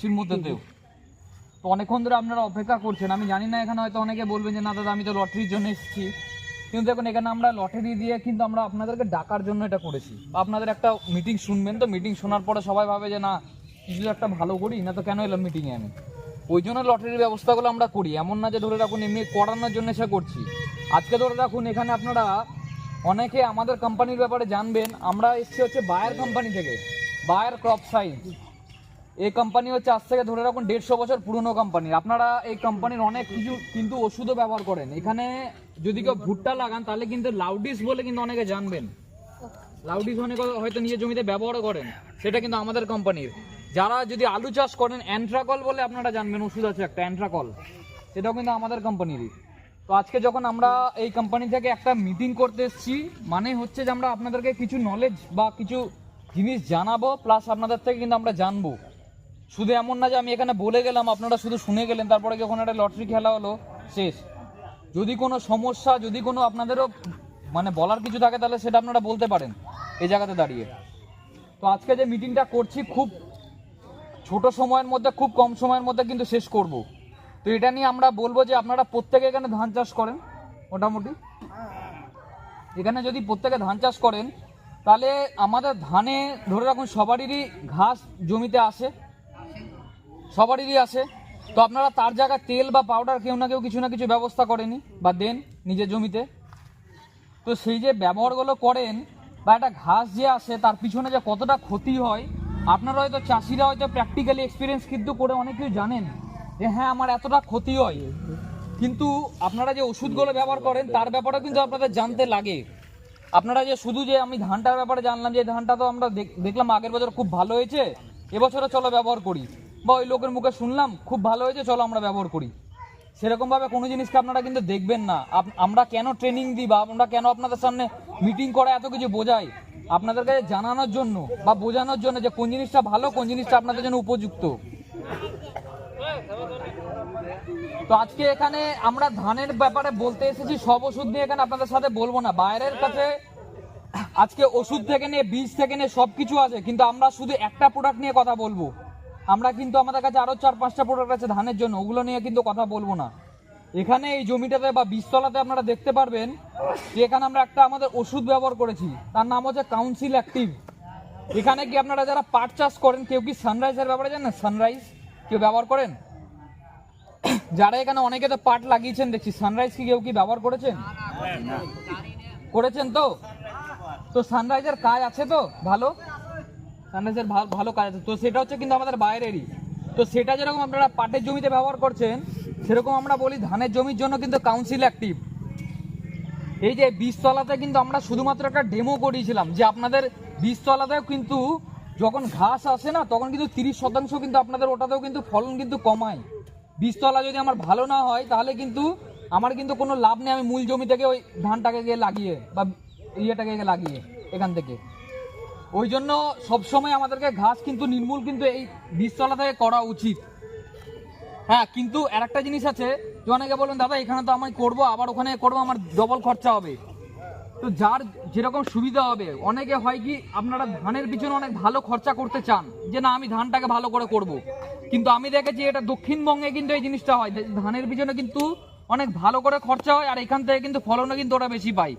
বৃষ্টির মধ্যেতেও তো অনেকক্ষণ ধরে আপনারা অপেক্ষা করছেন। আমি জানি না, এখানে হয়তো অনেকে বলবেন যে, না দাদা, আমি তো লটারির জন্য এসেছি। কিন্তু দেখুন, এখানে আমরা লটারি দিয়ে কিন্তু আমরা আপনাদেরকে ডাকার জন্য এটা করেছি। আপনাদের একটা মিটিং শুনবেন তো মিটিং শোনার পরে সবাই ভাবে যে, না, কিছু একটা ভালো করি, না তো কেন এলাম মিটিংয়ে আমি? ওই জন্য লটারির ব্যবস্থাগুলো আমরা করি। এমন না যে, ধরে রাখুন, এমনি করানোর জন্য সে করছি। আজকে ধরে রাখুন, এখানে আপনারা অনেকে আমাদের কোম্পানির ব্যাপারে জানবেন। আমরা এসেছি হচ্ছে বায়ার কোম্পানি থেকে। বায়ার ক্রপ সাইন্স এই কোম্পানি হচ্ছে আজ থেকে ধরে রাখুন দেড়শো বছর পুরনো কোম্পানি আপনারা এই কোম্পানির অনেক কিছু কিন্তু ওষুধও ব্যবহার করেন। এখানে যদি কেউ ভুট্টা লাগান, তাহলে কিন্তু লাউডিস বলে কিন্তু অনেকে জানবেন। লাউডিস অনেকে হয়তো নিজের জমিতে ব্যবহারও করেন। সেটা কিন্তু আমাদের কোম্পানির যারা যদি আলু চাষ করেন অ্যান্ট্রাকল বলে আপনারা জানবেন, ওষুধ আছে একটা অ্যান্ট্রাকল সেটাও কিন্তু আমাদের কোম্পানিরই তো আজকে যখন আমরা এই কোম্পানি থেকে একটা মিটিং করতে এসেছি মানে হচ্ছে যে আমরা আপনাদেরকে কিছু নলেজ বা কিছু জিনিস জানাব প্লাস আপনাদের থেকে কিন্তু আমরা জানব। শুধু এমন না যে আমি এখানে বলে গেলাম, আপনারা শুধু শুনে গেলেন, তারপরে যখন একটা লটারি খেলা হলো? শেষ। যদি কোনো সমস্যা, যদি কোনো আপনাদেরও মানে বলার কিছু থাকে, তাহলে সেটা আপনারা বলতে পারেন এই জায়গাতে দাঁড়িয়ে। তো আজকে যে মিটিংটা করছি, খুব ছোট সময়ের মধ্যে, খুব কম সময়ের মধ্যে কিন্তু শেষ করব। তো এটা নিয়ে আমরা বলব যে আপনারা প্রত্যেকে এখানে ধান চাষ করেন, মোটামুটি। এখানে যদি প্রত্যেকে ধান চাষ করেন, তাহলে আমাদের ধানে ধরে রাখুন, সবারই ঘাস জমিতে আসে। সবারই আসে তো আপনারা তার জায়গায় তেল বা পাউডার কেউ না কেউ কিছু না কিছু ব্যবস্থা করেনি বা দেন নিজের জমিতে। তো সেই যে ব্যবহারগুলো করেন বা একটা ঘাস যে আসে তার পিছনে যে কতটা ক্ষতি হয়, আপনারা হয়তো চাষিরা হয়তো প্র্যাকটিক্যালি এক্সপিরিয়েন্স কিন্তু করে অনেক কিছু জানেন যে হ্যাঁ আমার এতটা ক্ষতি হয়। কিন্তু আপনারা যে ওষুধগুলো ব্যবহার করেন, তার ব্যাপারে কিন্তু আপনাদের জানতে লাগে। আপনারা যে শুধু যে আমি ধানটার ব্যাপারে জানলাম যে ধানটা তো আমরা দেখ- দেখলাম আগের বছর খুব ভালো হয়েছে, এবছরও চলো ব্যবহার করি। বা ওই লোকের মুখে শুনলাম, খুব ভালো হয়েছে, চলো আমরা ব্যবহার করি। সেরকমভাবে কোনো জিনিসকে আপনারা কিন্তু দেখবেন না। আমরা কেন ট্রেনিং দিই বা আমরা কেন আপনাদের সামনে মিটিং করা এত কিছু বোঝাই? আপনাদের কাছে জানানোর জন্য বা বোঝানোর জন্য যে কোন জিনিসটা ভালো, কোন জিনিসটা আপনাদের জন্য উপযুক্ত। তো আজকে এখানে আমরা ধানের ব্যাপারে বলতে এসেছি, সব ওষুধ নিয়ে এখানে আপনাদের সাথে বলব না। বাইরের কাছে আজকে ওষুধ থেকে নিয়ে, বীজ থেকে নিয়ে সব কিছু আছে, কিন্তু আমরা শুধু একটা প্রোডাক্ট নিয়ে কথা বলব। আমরা কিন্তু আমাদের কাছে আরও চার পাঁচটা প্রোডাক্ট আছে ধানের জন্য, ওগুলো নিয়ে কিন্তু কথা বলব না। এখানে এই জমিটাতে বা বীজতলাতে আপনারা দেখতে পারবেন যে এখানে আমরা একটা আমাদের ওষুধ ব্যবহার করেছি, তার নাম হচ্ছে কাউন্সিল অ্যাক্টিভ এখানে কি আপনারা যারা পাট চাষ করেন, কেউ কি সানরাইজের ব্যাপারে জানেন সানরাইজ কেউ ব্যবহার করেন? যারা এখানে অনেকে তো পাট লাগিয়েছেন, দেখছি সানরাইজ কি কেউ কি ব্যবহার করেছেন? করেছেন তো? তো সানরাইজের কাজ আছে তো? ভালো? সানরাইজের ভালো কাজ আছে। তো সেটা হচ্ছে কিন্তু আমাদের বাইরেরই। তো সেটা যেরকম আপনারা পাটের জমিতে ব্যবহার করছেন, সেরকম আমরা বলি ধানের জমির জন্য কিন্তু কাউন্সিল অ্যাক্টিভ এই যে বীজতলাতে কিন্তু আমরা শুধুমাত্র একটা ডেমো করিয়েছিলাম যে আপনাদের বীজতলাতেও কিন্তু যখন ঘাস আসে না, তখন কিন্তু তিরিশ শতাংশ কিন্তু আপনাদের ওটাতেও কিন্তু ফলন কিন্তু কমায়। বীজতলা যদি আমার ভালো না হয়, তাহলে কিন্তু আমার কিন্তু কোনো লাভ নেই আমি মূল জমি থেকে ওই ধানটাকে গিয়ে লাগিয়ে বা ইয়েটাকে গিয়ে লাগিয়ে এখান থেকে। ওই জন্য সবসময় আমাদেরকে ঘাস কিন্তু, নির্মূল কিন্তু এই বীজতলা থেকে করা উচিত। হ্যাঁ কিন্তু আর একটা জিনিস আছে, যে অনেকে বলেন দাদা, এখানে তো আমি করব, আবার ওখানে করব, আমার ডবল খরচা হবে। তো যার যেরকম সুবিধা হবে, অনেকে হয় কি, আপনারা ধানের পিছনে অনেক ভালো খরচা করতে চান, যে না, আমি ধানটাকে ভালো করে করব। কিন্তু আমি দেখেছি, এটা দক্ষিণবঙ্গে কিন্তু এই জিনিসটা হয় ধানের পিছনে কিন্তু অনেক ভালো করে খরচা হয়, আর এখান থেকে কিন্তু ফলনও কিন্তু ওরা বেশি পায়।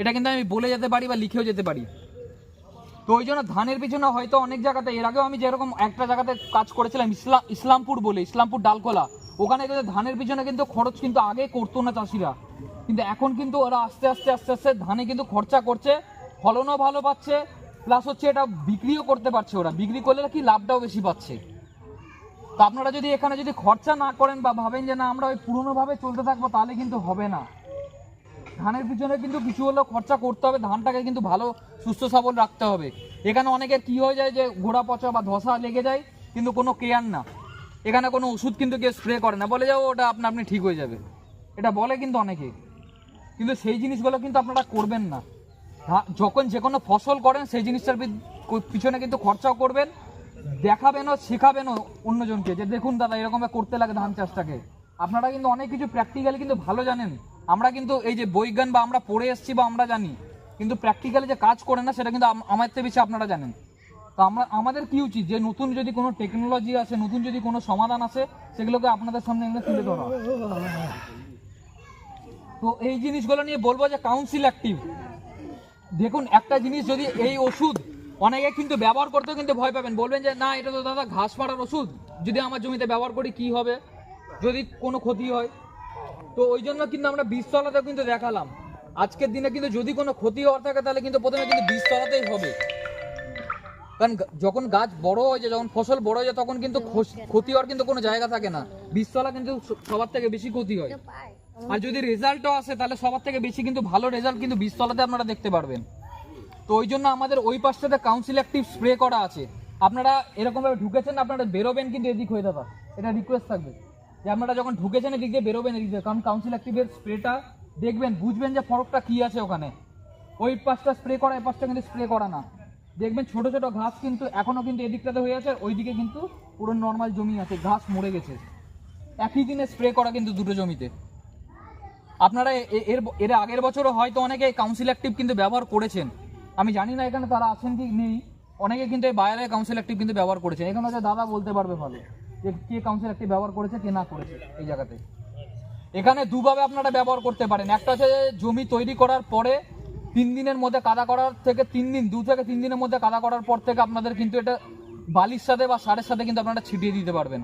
এটা কিন্তু আমি বলে যেতে পারি বা লিখেও যেতে পারি। তো ওই জন্য ধানের পিছনে হয়তো অনেক জায়গাতে, এর আগেও আমি যেরকম একটা জায়গাতে কাজ করেছিলাম ইসলাম ইসলামপুর বলে, ইসলামপুর ডালখোলা, ওখানে কিন্তু ধানের পিছনে কিন্তু খরচ কিন্তু আগে করতো না চাষিরা। কিন্তু এখন কিন্তু ওরা আস্তে আস্তে আস্তে আস্তে ধানে কিন্তু খরচা করছে, ফলনও ভালো পাচ্ছে প্লাস হচ্ছে এটা বিক্রিও করতে পারছে ওরা। বিক্রি করলে কি লাভটাও বেশি পাচ্ছে। তো আপনারা যদি এখানে যদি খরচা না করেন বা ভাবেন যে না, আমরা ওই পুরোনোভাবে চলতে থাকব, তাহলে কিন্তু হবে না। ধানের পিছনে কিন্তু কিছু হলেও খরচা করতে হবে, ধানটাকে কিন্তু ভালো সুস্থ সবল রাখতে হবে। এখানে অনেকের কি হয়ে যায় যে গোড়া পচা বা ধসা লেগে যায়, কিন্তু কোনো কেয়ার না। এখানে কোনো ওষুধ কিন্তু কেউ স্প্রে করে না। বলে যাও ওটা আপনা আপনি ঠিক হয়ে যাবে। এটা বলে কিন্তু অনেকে। কিন্তু সেই জিনিসগুলো কিন্তু আপনারা করবেন না। যখন যে কোনো ফসল করেন, সেই জিনিসটার পিছনে কিন্তু খরচাও করবেন দেখাবেনও শেখাবেনও অন্যজনকে যে, দেখুন দাদা, এরকমভাবে করতে লাগে ধান চাষটাকে। আপনারা কিন্তু অনেক কিছু প্র্যাকটিক্যালি কিন্তু ভালো জানেন। আমরা কিন্তু এই যে বৈজ্ঞান বা আমরা পড়ে এসেছি বা আমরা জানি, কিন্তু প্র্যাকটিক্যালি যে কাজ করে না, সেটা কিন্তু আম- আমার থেকে বেশি আপনারা জানেন। তো আমরা আমাদের কি উচিত? যে নতুন যদি কোনো টেকনোলজি আছে নতুন যদি কোনো সমাধান আছে সেগুলোকে আপনাদের সামনে এনে তুলে ধরা। তো এই জিনিসগুলো নিয়ে বলব যে কাউন্সিল অ্যাক্টিভ দেখুন, একটা জিনিস যদি এই ওষুধ, অনেকে কিন্তু ব্যবহার করতেও কিন্তু ভয় পাবেন। বলবেন যে, না, এটা তো দাদা, ঘাস মারার ওষুধ। যদি আমার জমিতে ব্যবহার করি, কি হবে? যদি কোনো ক্ষতি হয় তো ওই জন্য কিন্তু আমরা বীজতলাতেও কিন্তু দেখালাম। আজকের দিনে কিন্তু যদি কোনো ক্ষতি হওয়ার থাকে, তাহলে কিন্তু প্রথমে কিন্তু বীজতলাতেই হবে। কারণ যখন গাছ বড় হয়ে যায়, যখন ফসল বড় হয়ে যায়, তখন কিন্তু ক্ষতি হওয়ার কিন্তু কোনো জায়গা থাকে না। বীজতলা কিন্তু সবার থেকে বেশি ক্ষতি হয়। আর যদি রেজাল্টও আসে, তাহলে সবার থেকে বেশি কিন্তু ভালো রেজাল্ট কিন্তু বীজতলাতে আপনারা দেখতে পারবেন। তো ওই জন্য আমাদের ওই পাশটাতে কাউন্সিল অ্যাক্টিভ স্প্রে করা আছে। আপনারা এরকমভাবে ঢুকেছেন, আপনারা বেরোবেন কিন্তু এদিক হয়ে দাদা। এটা রিকোয়েস্ট থাকবে। যে আপনারা যখন ঢুকেছেন এদিক দিয়ে বেরোবেন, এদিক দিয়ে। কারণ কাউন্সিল অ্যাক্টিভের স্প্রেটা দেখবেন, বুঝবেন যে ফরকটা কী আছে ওখানে। ওই পাশটা স্প্রে করা, এই পাশটা কিন্তু স্প্রে করা না। দেখবেন ছোট ছোট ঘাস কিন্তু এখনও কিন্তু এদিকটাতে হয়ে আছে, ওইদিকে কিন্তু পুরো নর্মাল জমি আছে, ঘাস মরে গেছে। একই দিনে স্প্রে করা কিন্তু দুটো জমিতে। আপনারা এর এর আগের বছরও হয়তো অনেকে কাউন্সিল অ্যাক্টিভ কিন্তু ব্যবহার করেছেন। আমি জানি না এখানে তারা আছেন কি নেই। অনেকে কিন্তু এই বাইরে কাউন্সিল অ্যাক্টিভ কিন্তু ব্যবহার করেছেন। এখানে দাদা বলতে পারবে ভালো। কে কাউন্সিল অ্যাক্টিভ ব্যবহার করেছে, কে না করেছে এই জায়গাতে। এখানে দুভাবে আপনারা ব্যবহার করতে পারেন। একটা হচ্ছে জমি তৈরি করার পরে তিন দিনের মধ্যে কাদা করার থেকে তিন দিন, দু থেকে তিন দিনের মধ্যে কাদা করার পর থেকে আপনাদের কিন্তু এটা বালির সাথে বা সারের সাথে কিন্তু আপনারা ছিটিয়ে দিতে পারবেন।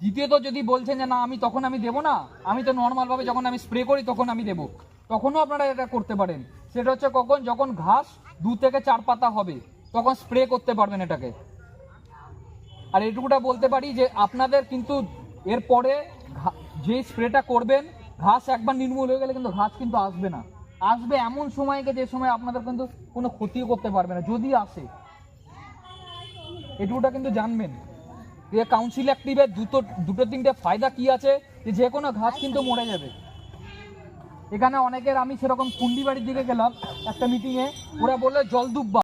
দ্বিতীয়ত যদি বলছেন যে, না, আমি তখন আমি দেবো না, আমি তো নর্মালভাবে যখন আমি স্প্রে করি, তখন আমি দেবো। তখনও আপনারা এটা করতে পারেন। সেটা হচ্ছে কখন? যখন ঘাস দু থেকে চার পাতা হবে, তখন স্প্রে করতে পারবেন এটাকে। আর এটুকুটা বলতে পারি যে আপনাদের কিন্তু এরপরে যে স্প্রেটা করবেন, ঘাস একবার নির্মূল হয়ে গেলে কিন্তু ঘাস কিন্তু আসবে না। আসবে এমন সময়কে যে সময় আপনাদের কিন্তু কোনো ক্ষতিও করতে পারবে না, যদি আসে। এটুকুটা কিন্তু জানবেন। যে কাউন্সিল অ্যাক্টিভের দুটো দুটো তিনটে ফায়দা কি আছে? যে যে কোনো ঘাস কিন্তু মরে যাবে। এখানে অনেকের আমি সেরকম কুন্ডি বাড়ির দিকে গেলাম, একটা মিটিংয়ে ওরা বলল, জল দুব্বা।